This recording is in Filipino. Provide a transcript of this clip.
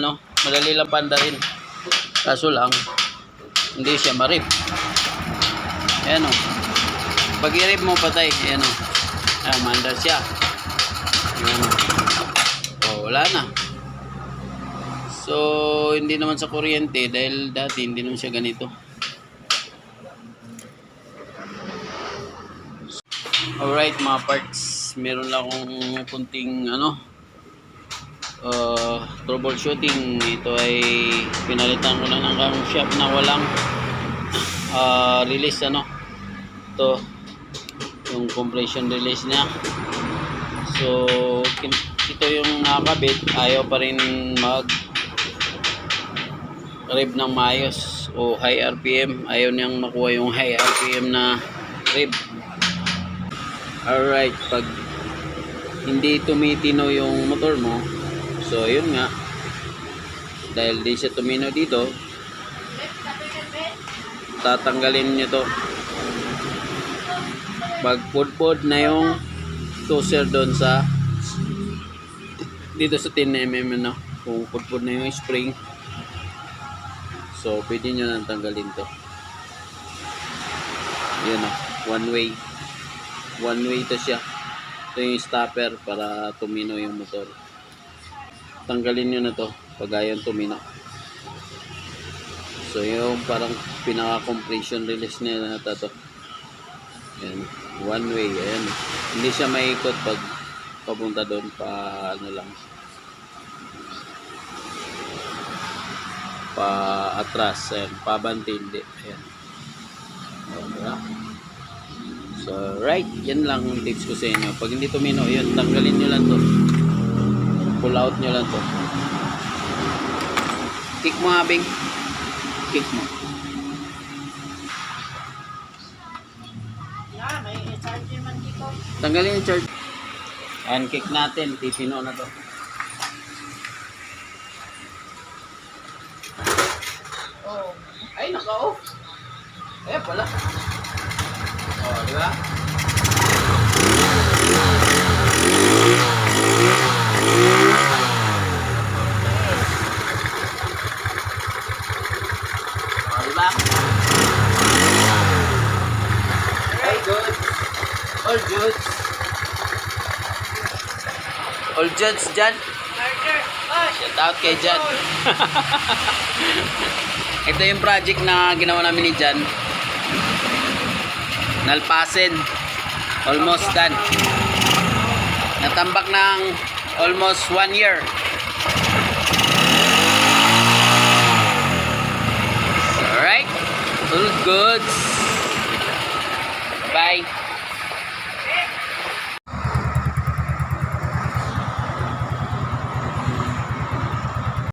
ano, madali lang pandarin. Kaso lang, hindi siya marip. Ayan o. Pag i-rip mo patay, ayan o. Ah, mandar siya. Ayan o. Oh, wala na. So, hindi naman sa kuryente dahil dati hindi naman siya ganito. Alright mga parts, meron lang akong kunting ano uh, troubleshooting. Ito ay pinalitan ko na ng camshaft na walang uh, release ano. Ito yung compression release niya. So ito yung nakakabit, ayaw pa rin mag rev ng maayos o high RPM. Ayaw niyang makuha yung high RPM na rev. Alright, pag hindi tumitino yung motor mo, so yun nga, dahil di siya tumino dito, tatanggalin nyo to. Pag pudpud na yung toaster doon sa dito sa 10mm no, kung pudpud na yung spring, so pwede nyo nang tanggalin to. Yun o, one way. One way to siya. Ito yung stopper para tumino yung motor tanggalin nyo na to pag ayaw tumino so yung parang pinaka compression release niya na to yan one way ayan hindi siya maikot pag papunta doon pa ano lang pa atras ayan pabanti hindi ayan? So, right. Yan lang ang tips ko sa inyo. Pag hindi tumino, yun, tanggalin nyo lang to. Pull out nyo lang to. Kick mo nga, Bing. Kick mo. Tanggalin yung charge. And kick natin. Titino na to. Oh. Ay, naka-off. Eh, pala. Oh, di ba? Oh, ba? Okay, good. All good. All goods dyan. Shout out kay Jan. Ito yung project na ginawa namin ni Jan. Nalpasin. Almost done. Natambak ng almost one year. All. Bye.